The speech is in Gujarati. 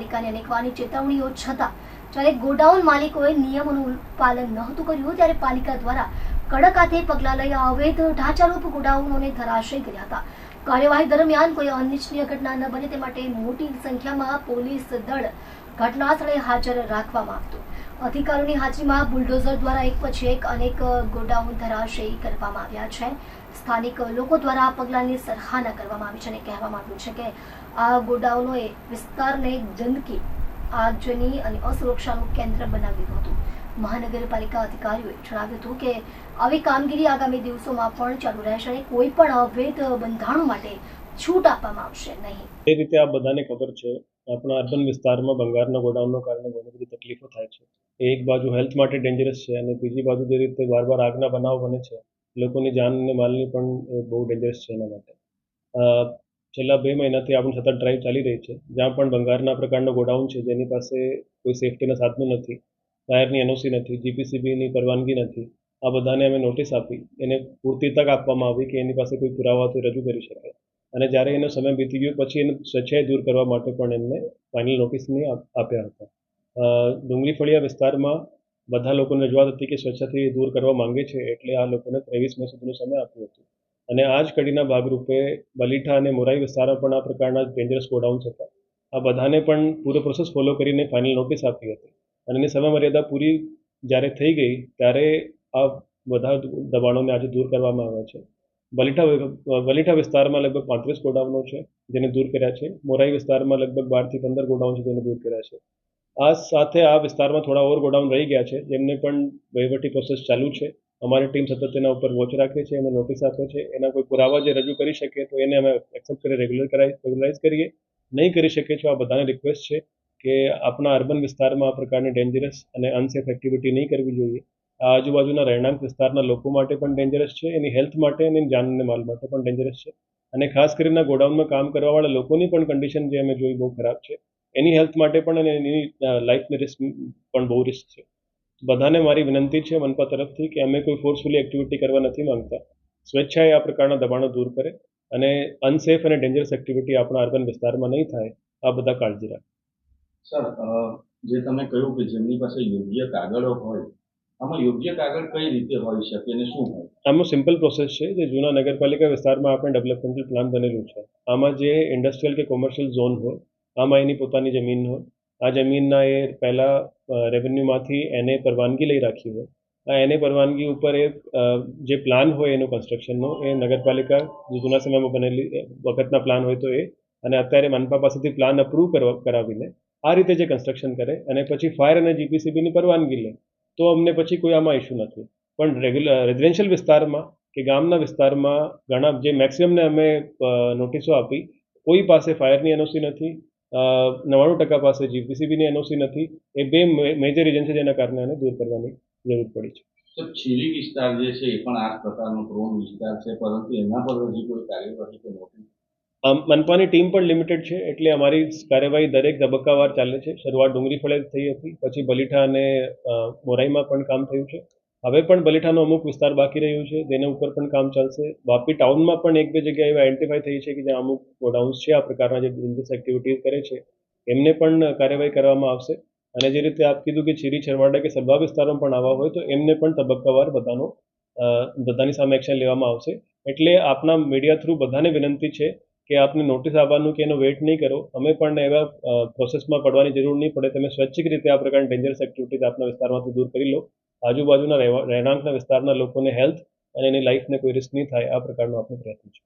પાલિકાની અનેકવારની ચેતવણીઓ છતાં જ્યારે ગોડાઉન માલિકોએ નિયમોનું પાલન નહોતું કર્યું ત્યારે પાલિકા દ્વારા કડક હાથે પગલાં લઈ અવૈધ ઢાંચારૂપ ગોડાઉનોને ધરાશય કર્યા હતા. કાર્યવાહી દરમિયાન કોઈ અનિચ્છનીય ઘટના ન બને તે માટે મોટી સંખ્યામાં પોલીસ દળ ઘટના સ્થળે હાજર રાખવામાં આવતું. અધિકારીઓની હાજરીમાં બુલડોઝર દ્વારા એક પછી એક અનેક ગોડાઉન ધરાશયી કરવામાં આવ્યા છે. સ્થાનિક લોકો દ્વારા આ પગલાંની સરાહના કરવામાં આવી છે અને કહેવામાં આવ્યું છે કે આ ગોડાઉનોએ વિસ્તારને ગંદકી, આગજની અને અસુરક્ષાનું કેન્દ્ર બનાવ્યું હતું. મહાનગરપાલિકા અધિકારીઓએ જણાવ્યું હતું કે આવી કામગીરી આગામી દિવસોમાં પણ ચાલુ રહેશે અને કોઈ પણ અવૈધ બંધાણો માટે છૂટ આપવામાં આવશે નહીં. એ રીતે આ બધાને ખબર છે. આપણા અર્બન વિસ્તારમાં બંગાળના ગોડાઉનના કારણે ઘણી બધી તકલીફો થાય છે. એક બાજુ હેલ્થ માટે ડેન્જરસ છે અને બીજી બાજુ જે રીતે વાર વાર આગના બનાવ બને છે, લોકોની જાન અને માલની પણ બહુ ડેન્જરસ છે એના માટે. છેલ્લા બે મહિનાથી આપણે સતત ડ્રાઈવ ચાલી રહી છે, જ્યાં પણ ભંગારના પ્રકારનો ગોડાઉન છે, જેની પાસે કોઈ સેફટીના સાધનો નથી, ટાયરની એનઓસી નથી જીપીસીબીની પરવાનગી નથી, આ બધાને અમે નોટિસ આપી, એને પૂરતી તક આપવામાં આવી કે એની પાસે કોઈ પુરાવાથી રજૂ કરી શકાય. અને જ્યારે એનો સમય બીતી ગયો, પછી એને સ્વચ્છાએ દૂર કરવા માટે પણ એમને ફાઇનલ નોટિસ નહીં આપ્યા હતા. ડુંગળી ફળિયા વિસ્તારમાં બધા લોકોને રજૂઆત હતી કે સ્વચ્છતાથી દૂર કરવા માંગે છે એટલે આ લોકોને ત્રેવીસ મે સુધીનો સમય આપ્યો હતો. અને આ જ કડીના ભાગરૂપે બલીઠા અને મોરાઈ વિસ્તારમાં પણ આ પ્રકારના ડેન્જરસ ગોડાઉન્સ હતા આ બધાને પણ પૂરો પ્રોસેસ ફોલો કરીને ફાઇનલ નોટિસ આપી હતી. અને એની સમય મર્યાદા પૂરી જ્યારે થઈ ગઈ ત્યારે આ બધા દબાણોને આજે દૂર કરવામાં આવ્યા છે. બલીઠા બલીઠા વિસ્તારમાં લગભગ પાંત્રીસ ગોડાઉનો છે જેને દૂર કર્યા છે. મોરાઈ વિસ્તારમાં લગભગ બારથી પંદર ગોડાઉન છે જેને દૂર કર્યા છે. આ સાથે આ વિસ્તારમાં થોડા ઓવર ગોડાઉન રહી ગયા છે. જેમને પણ વહીવટી પ્રોસેસ ચાલુ છે. અમારી ટીમ સતત તેના ઉપર વોચ રાખે છે અને નોટિસ આપે છે. એના કોઈ પુરાવા જે રજૂ કરી શકે તો એને અમે એક્સેપ્ટ કરી રેગ્યુલર કરાવી રેગ્યુલાઇઝ કરીએ. નહીં કરી શકીએ છો આ બધાને રિક્વેસ્ટ છે કે આપણા અર્બન વિસ્તારમાં આ પ્રકારની ડેન્જરસ અને અનસેફ એક્ટિવિટી નહીં કરવી જોઈએ. આ આજુબાજુના રહેણાંક વિસ્તારના લોકો માટે પણ ડેન્જરસ છે. એની હેલ્થ માટે અને જાન અને માલ માટે પણ ડેન્જરસ છે. અને ખાસ કરીને ગોડાઉનમાં કામ કરવાવાળા લોકોની પણ કન્ડિશન જે અમે જોઈ બહુ ખરાબ છે. એની હેલ્થ માટે પણ અને એની લાઈફને રિસ્ક પણ બહુ રિસ્ક છે. બધાને મારી વિનંતી છે મનપા તરફથી કે અમે કોઈ ફોર્સફુલી એક્ટિવિટી કરવા નથી માંગતા. સ્વેચ્છાએ આ પ્રકારના દબાણો દૂર કરે અને અનસેફ અને ડેન્જરસ એક્ટિવિટી આપણા અર્બન વિસ્તારમાં નહીં થાય આ બધા કાળજી રાખે. સર જે તમે કહ્યું કે જેમની પાસે યોગ્ય કાગળો હોય આમાં યોગ્ય કાગળ કઈ રીતે હોઈ શકે અને શું હોય? આમાં સિમ્પલ પ્રોસેસ છે જે જૂના નગરપાલિકા વિસ્તારમાં આપણે ડેવલપમેન્ટલ પ્લાન બનેલું છે. આમાં જે ઇન્ડસ્ટ્રીયલ કે કોમર્શિયલ ઝોન હોય આમાં એની પોતાની જમીન હોય. આ જમીનના એ પહેલાં રેવન્યુમાંથી એને પરવાનગી લઈ રાખી હોય. આ એને પરવાનગી ઉપર એ જે પ્લાન હોય એનું કન્સ્ટ્રક્શનનો એ નગરપાલિકા જે જૂના સમયમાં બનેલી વખતના પ્લાન હોય તો એ, અને અત્યારે મનપા પાસેથી પ્લાન અપ્રૂવ કરવા, કરાવીને આ રીતે જે કન્સ્ટ્રક્શન કરે, અને પછી ફાયર અને જીપીસીબીની પરવાનગી લે, તો અમને પછી કોઈ આમાં ઇશ્યુ નથી. પણ રેગ્યુલર રેઝિડેન્શિયલ વિસ્તારમાં કે ગામના વિસ્તારમાં ઘણા જે મેક્સિમમને અમે નોટિસો આપી, કોઈ પાસે ફાયરની એનઓસી નથી નવ્વાણું ટકા પાસે જીપીસીબીની એનઓસી નથી. એ બે મેજર રીઝન છે જેના કારણે આને દૂર કરવાની જરૂર પડી છે. છીલી વિસ્તાર જે છે એ પણ આ પ્રકારનો પ્રોન વિસ્તાર છે પરંતુ એના પર હજી કોઈ કાર્યવાહી કે નોટિસ? મનપાની ટીમ પણ લિમિટેડ છે એટલે અમારી કાર્યવાહી દરેક તબક્કાવાર ચાલે છે. શરૂઆત ડુંગળી ફળે થઈ હતી પછી બલીઠા અને મોરાઈમાં પણ કામ થયું છે. હવે પણ બલીઠાનો અમુક વિસ્તાર બાકી રહ્યું છે, તેના ઉપર પણ કામ ચાલશે. વાપી ટાઉનમાં પણ એક બે જગ્યાએ એવા આઈડેન્ટિફાઈ થઈ છે કે જ્યાં અમુક ગોડાઉન્સ છે, આ પ્રકારના જે બિઝનેસ એક્ટિવિટીઝ કરે છે, એમને પણ કાર્યવાહી કરવામાં આવશે. અને જે રીતે આપ કીધું કે ચીરી, છરવાડા કે સભા વિસ્તારોમાં પણ આવા હોય, તો એમને પણ તબક્કાવાર બધાનો બધાની સામે એક્શન લેવામાં આવશે. એટલે આપના મીડિયા થ્રુ બધાને વિનંતી છે કે આપને નોટિસ આવવાનું કે એનો વેઇટ નહીં કરો. અમે પણ એવા પ્રોસેસમાં પડવાની જરૂર નહીં પડે. તમે સ્વૈચ્છિક રીતે આ પ્રકારની ડેન્જરસ એક્ટિવિટીઝ આપના વિસ્તારમાંથી દૂર કરી લો. આજુબાજુના રહેવા- રહેણાંકના વિસ્તારના લોકોને હેલ્થ અને એની લાઈફને કોઈ રિસ્ક નહીં થાય, આ પ્રકારનો આપણો પ્રયત્ન છે.